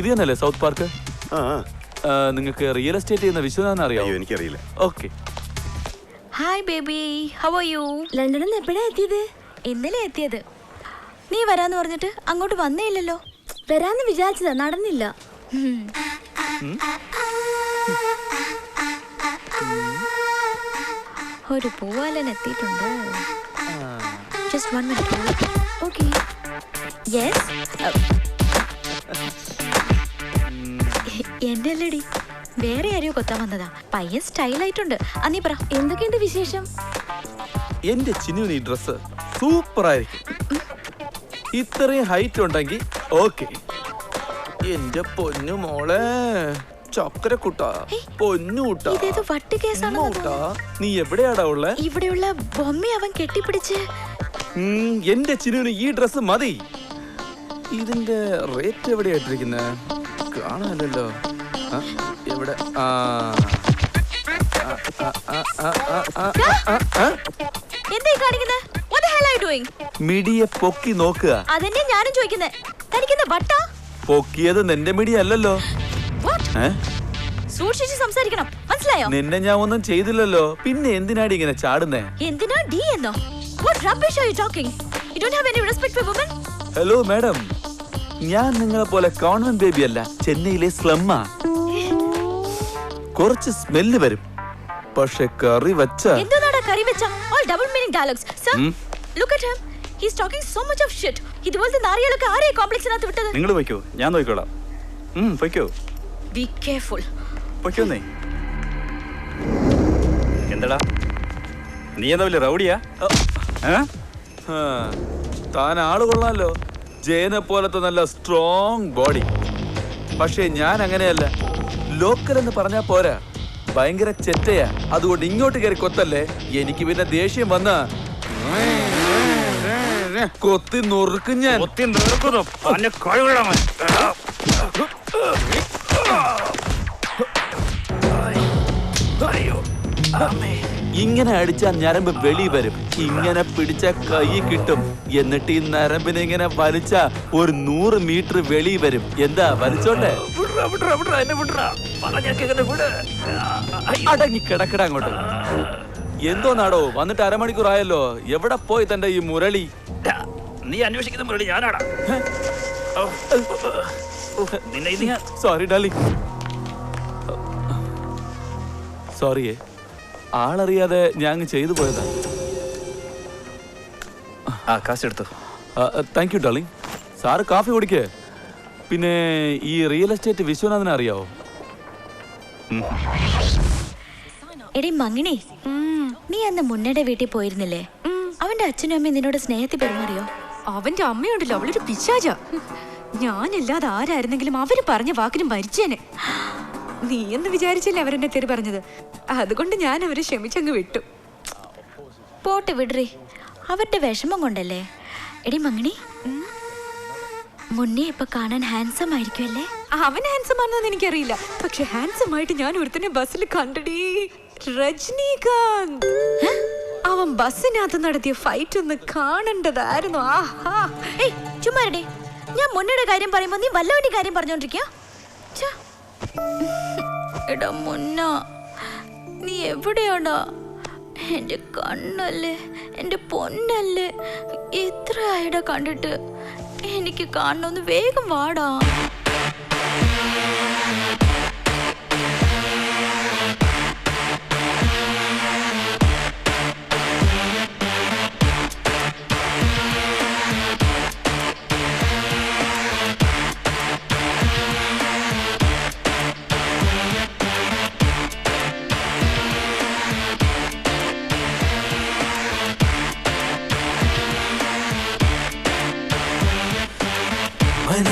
ഇത് തന്നെയല്ലേ south park? ആ ആ. നിങ്ങൾക്ക് റിയൽ എസ്റ്റേറ്റ് ചെയ്യുന്ന വിശ്വനാഥൻ അറിയാമോ അയ്യോ എനിക്കറിയില്ല. Okay. Hi baby how are you ലണ്ടനിൽ നിന്ന് എപ്പോഴാ എത്തിയത്? ഇന്നലെ എത്തിയത്. നീ വരാന്ന് പറഞ്ഞിട്ട് അങ്ങോട്ട് വന്നേ ഇല്ലല്ലോ വരാന്ന് വിചാരിച്ചതാ നടന്നില്ല. ഒരു പൂവാലൻ എത്തിയിട്ടുണ്ട്. Just one minute okay yes എന്റെ അല്ലേടി വേറെ ആരെയോ കൊത്താൻ വന്നതാ. പയ്യൻ സ്റ്റൈൽ ആയിട്ടുണ്ട് അന്നീ പറ എന്തൊക്കെയുണ്ട് വിശേഷം? എന്റെ ചിന്നുവിന് ഈ ഡ്രസ് സൂപ്പർ ആയിരിക്കും ഇത്രയും ഹൈറ്റ് ഉണ്ടെങ്കിൽ ഓക്കെ എന്റെ പൊന്നു മോളെ ചക്കര കുട്ട പൊന്നു കുട്ട. ഇതേതോ വട്ട് കുട്ടാ. നീ എവിടെയാടാ ഉള്ളേ? ഇവിടെയുള്ള ബൊമ്മ അവൻ കെട്ടിപ്പിടിച്ച്. എന്റെ ചിനുവിന് ഈ ഡ്രസ് മതി. ഇതിന്റെ റേറ്റ് എവിടെയായിട്ടിരിക്കുന്നത് കാണാനല്ലോ എവിടെ? കാണിക്കുന്നത് What the hell are you doing? മിടിയെ പൊക്കി നോക്കുക. അതന്നെ ഞാനും ചോദിക്കുന്നത് തനിക്കെന്താ വട്ടാ? പൊക്കിയത് നിന്റെ മിടി അല്ലല്ലോ. What? ഏ? സൂക്ഷിച്ച് സംസാരിക്കണം. മനസ്സിലായോ? നിന്നെ ഞാൻ ഒന്നും ചെയ്തില്ലല്ലോ. പിന്നെ എന്തിനാടി ഇങ്ങനെ ചാടുന്നേ? എന്തിനാ ഡി എന്നോ? What rubbish are you talking you don't have any respect for women hello madam ഞാൻ നിങ്ങളെ പോലെ കോൺവെന്റ് ബേബി അല്ല. ചെന്നൈയിലെ സ്ലമ്മാ കുറച്ച് സ്മെല്ല് വരും. പക്ഷെ കറി വെച്ച എന്താണ് കറി വെച്ച? All double meaning dialogues sir. Look at him he is talking so much of shit ഇതുപോലത്തെ നാറികളൊക്കെ ആരെയാ കോംപ്ലക്സിനകത്ത് വിട്ടത്? നിങ്ങൾ വെക്കോ ഞാൻ നോക്കിക്കോളാം ഉം, വെക്കോ ബി കെയർഫുൾ പൊയ്ക്കോന്നേ എന്താടാ? നീ എന്താ വലിയ റൗഡിയാ താൻ ആൾ കൊള്ളാമല്ലോ ജയനെ പോലത്തെ നല്ല സ്ട്രോങ് ബോഡി പക്ഷേ ഞാൻ അങ്ങനെയല്ല. ലോക്കൽ എന്ന് പറഞ്ഞാ പോരാ. ഭയങ്കര ചെറ്റയാ. അതുകൊണ്ട് ഇങ്ങോട്ട് കയറി കൊത്തല്ലേ? എനിക്ക് പിന്നെ ദേഷ്യം വന്ന. കൊത്തി നുറുക്കും ഞാൻ. അവൻ. ഇങ്ങനെ അടിച്ചാൽ ഞരമ്പ് വെളി വരും. ഇങ്ങനെ പിടിച്ച കൈ കിട്ടും. എന്നിട്ട് ഈ നരമ്പിനെ ഇങ്ങനെ വലിച്ച ഒരു നൂറ് മീറ്റർ വെളി വരും. എന്താ വലിച്ചോട്ടെ അടങ്ങി കിടക്കട അങ്ങോട്ട്. എന്തോന്നാടോ വന്നിട്ട് അരമണിക്കൂർ ആയല്ലോ. എവിടെ പോയി തന്റെ ഈ മുരളി? നീ അന്വേഷിക്കുന്ന മുരളി ഞാനാടാ. നിന്നെ സോറി ഡാലി സോറിയേ ആളറിയാതെ ഞാൻ ചെയ്തു പോയതാ. ആ കാശെടുത്തു thank you darling sir coffee കുടിക്കേ. പിന്നെ ഈ റിയൽ എസ്റ്റേറ്റ് വിശ്വനാഥനെ അറിയാവോ? എടി മങ്ങിണി നീ അന്ന് മുന്നയുടെ വീട്ടിൽ പോയിരുന്നില്ലേ? അവന്റെ അച്ഛനും അമ്മയും നിന്നോട് സ്നേഹത്തിൽ പെരുമാറിയോ? അവന്റെ അമ്മയുണ്ടല്ലോ അവളൊരു പിശാച. ഞാനല്ലാതെ ആരായിരുന്നെങ്കിലും അവർ പറഞ്ഞ വാക്കിന് മരിച്ചേനെ. നീ എന്ന് വിചാരിച്ചല്ലേ അവരെന്നെ തെറി പറഞ്ഞത്? അതുകൊണ്ട് ഞാൻ അവരെ ക്ഷമിച്ചങ്ങ് വിട്ടു. പോട്ടെ വിടറി. അവരുടെ വിഷമം കൊണ്ടല്ലേ? എടി മങ്ങിണി മുന്നേ ഇപ്പൊ കാണാൻ ഹാൻസം ആയിരിക്കുമല്ലേ അവൻ ഹാൻസം ആണെന്ന് എനിക്കറിയില്ല. പക്ഷെ ഹാൻസം ആയിട്ട് ഞാൻ ഒരുത്തനെ ബസ്സിൽ കണ്ടടി. രജനീകാന്ത്. അവൻ ബസ്സിനകത്ത് നടത്തിയ ഫൈറ്റ് ഒന്ന് കാണണ്ടതായിരുന്നു. ആഹാ. ഏയ് ചുമ്മാരടി ഞാൻ മുന്നയുടെ കാര്യം പറയുമ്പോ നീ വല്ലവന്റെ കാര്യം പറഞ്ഞോണ്ടിരിക്കുക എടാ മുന്ന നീ എവിടെയാടാ? എന്റെ കണ്ണല്ലേ എന്റെ പൊന്നല്ലേ എത്ര ആയിടാ കണ്ടിട്ട്. എനിക്ക് കാണണമെന്ന് വേഗം വാടാ.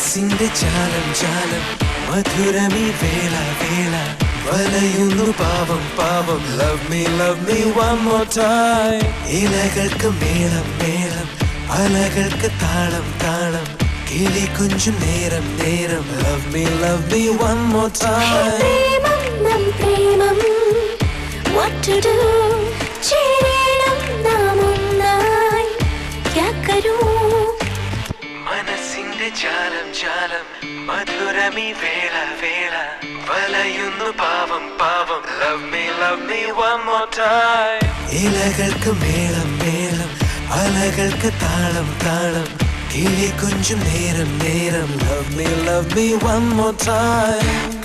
മനസ്സിന്റെ ചാലം ചാലം. മധുരമീ വേള വേള വലയുന്നു പാവം പാവം. Love me love me one more time ഇലകൾക്ക് മേളം മേളം. അലകൾക്ക് താളം താളം. കിളി കുഞ്ചും നേരം നേരം. Love me love me one more time Premam what to ചേരണം നാം ഒന്നായി. करूं ജാലം മധുര മധുരമീ വേള വേള വലയുന്നു പാവം പാവം. Love me love me one more time ഇലകൾക്ക് മേളം മേളം അലകൾക്ക് താളം താളം. കിളി കുഞ്ചും നേരം നേരം. Love me love me one more time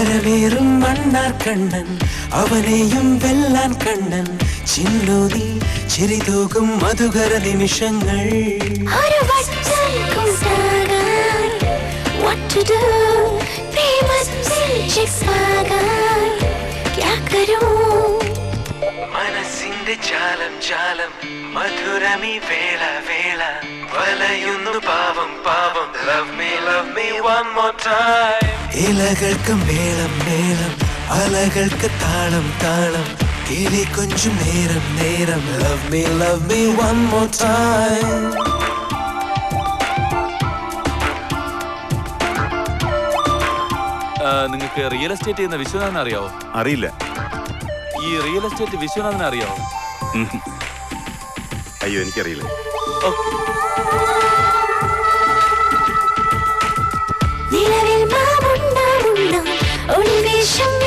വരവേറും മണ്ണാർ കണ്ണൻ അവനെയും വെല്ലാൻ കണ്ണൻ. ചിന്തോതി ചിരിതൂകും മധുകര നിമിഷങ്ങൾ. മനസ്സിന്റെ ചാലം ചാലം മധുരമി വേള വേള. വലയുന്നു ഇലകൾക്ക് മേളം മേളം അലകൾക്ക് താളം താളം. കിളി കൊഞ്ചും നേരം നേരം. Love me love me one more time നിങ്ങൾക്ക് റിയൽ എസ്റ്റേറ്റ് ചെയ്യുന്ന വിശ്വനാഥനെ അറിയാവോ? അറിയില്ല. ഈ റിയൽ എസ്റ്റേറ്റ് വിശ്വനാഥനെ അറിയാവോ? അയ്യോ എനിക്കറിയില്ല. നിലവിൽ ആവേശം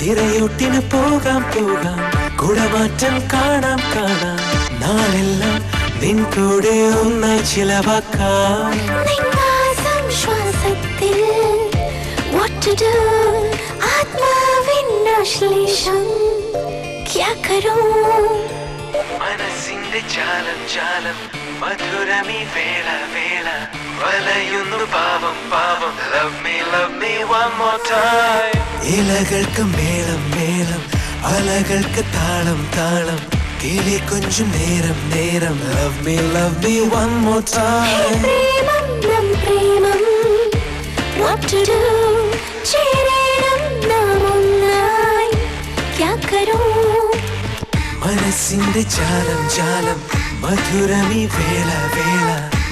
തിരയൊട്ടിന് പോകാം പോകാം. കുടമാറ്റം കാണാം കാണാം. നാളെല്ലാം നിൻ കൂടെ ഒന്നായി ചിലവാക്കാം. ശ്വാസത്തിൽ ആത്മാവിൻ ആശ്ലേഷം. ക്യാ കരോ മനസ്സിന്റെ ചാലം ചാലം മധുരമി വേള വേള. വലയുന്നു പാവം പാവം. Love me love me one more time ഇലകൾക്ക് മേളം മേളം. അലകൾക്ക് താളം താളം. കിളി കൊഞ്ചും നേരം നേരം. Love me love me one more time പ്രേമം പ്രേമം. What to do ചേരണം മനസ്സിന്റെ ജാലം ജാലം മധുരമീ വേള വേള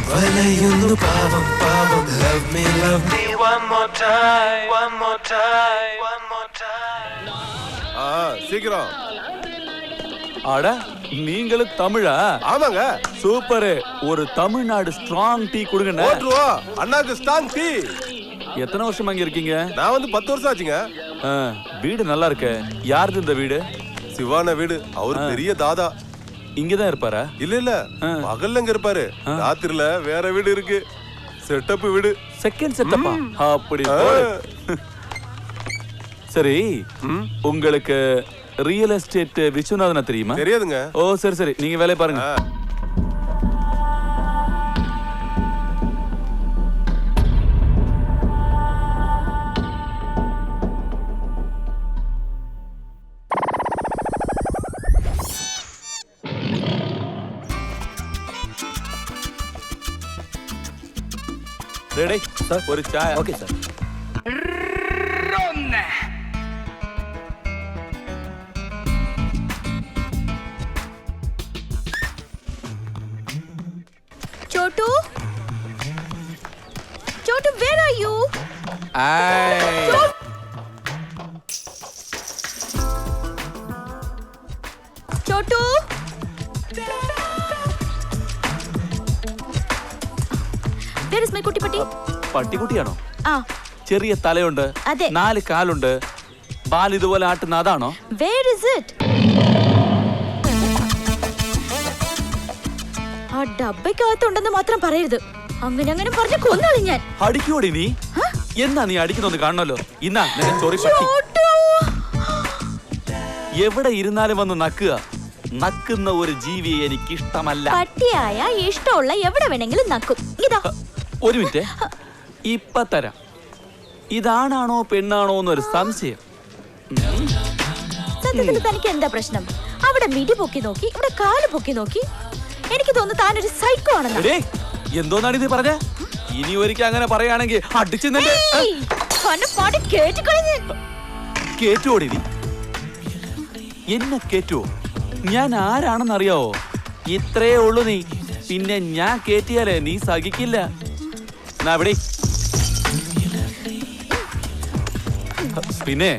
വലയുന്നു പാവം പാവം love me love me one more time one more time one more time ஆ சீக்கிரம் அட நீங்களும் தமிழா ஆமாங்க சூப்பரு ஒரு தமிழ்நாடு ஸ்ட்ராங் டீ கொடுங்கண்ணே போட்டுருவா அண்ணாக்கு ஸ்ட்ராங் டீ எத்தனை வருஷமா இங்க இருக்கீங்க நான் வந்து பத்து வருஷம் ஆச்சுங்க ஆ, வீடு நல்லா இருக்கு யாருது இந்த வீடு சிவான வீடு. அவர் பெரிய தாதா. இங்கதான் இருப்பாரா? இல்ல இல்ல. பகல்ல இங்க இருப்பாரு. ராத்திரில வேற வீடு இருக்கு. செட்டப் வீடு. செகண்ட் செட்டப்பா அப்படி போடு. சரி. உங்களுக்கு ரியல் எஸ்டேட் விஸ்வநாதனா தெரியுமா? தெரியாதுங்க. ஓ சரி சரி. நீங்க வேலையை பாருங்க. ஆ. ரெடி ஒரு Sai okay sir Chotu Chotu where are you Chotu Where is my കുട്ടിപ്പട്ടി പട്ടിക്കുട്ടിയാണോ? ആ. ചെറിയ തലയുണ്ട് അതെ. നാല് കാലുണ്ട് ബാൽ ഇതുപോലെ ആട്ടുന്ന അതാണോ? വേർ ഇസ് ഇറ്റ് ആ ഡബയ്ക്കകത്തുണ്ടെന്ന് മാത്രം പറയരുത്. അങ്ങനെ അങ്ങനെ പറഞ്ഞ് കൊന്നളി ഞാൻ. അടിക്കോടി നീ? എന്നാ നീ അടിക്കുന്നൊന്ന് കാണണല്ലോ ഇന്നാ ചൊറി പട്ടി. ചോട്ടു എവിടെ ഇരുന്നാലും വന്ന് നക്കുക. നക്കുന്ന ഒരു ജീവിയെ എനിക്ക് ഇഷ്ടമല്ല പട്ടിയായ ഇഷ്ടമുള്ള എവിടെ വേണമെങ്കിലും നക്കും. ഇതാ. ഒരു മിനിറ്റ്. ഇപ്പൊ തരാം. ഇതാണാണോ പെണ്ണാണോ എന്നൊരു സംശയം. സത്യത്തിൽ തനിക്ക് എന്താ പ്രശ്നം? അവിടെ മിടി പൊക്കി നോക്കി ഇവിടെ കാൽ പൊക്കി നോക്കി. എനിക്ക് തോന്നുന്നു താനൊരു സൈക്കോ ആണെന്ന്. എന്തോന്നാണ് ഇത് പറഞ്ഞ? ഇനി ഒരിക്കൽ അങ്ങനെ പറയുകയാണെങ്കിൽ അടിച്ചു കേറ്റോടി നീ? എന്നെ കേറ്റുവോ ഞാൻ ആരാണെന്ന് അറിയാവോ ഇത്രേ ഉള്ളു നീ. പിന്നെ ഞാൻ കേറ്റിയാലേ നീ സഹിക്കില്ല. എന്നാ അവിടെ പിന്നെ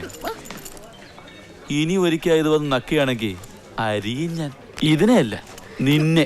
ഇനി ഒരിക്കൽ ഇത് വന്ന് നക്കുകയാണെങ്കിൽ അരിയും ഞാൻ. ഇതിനെയല്ല നിന്നെ.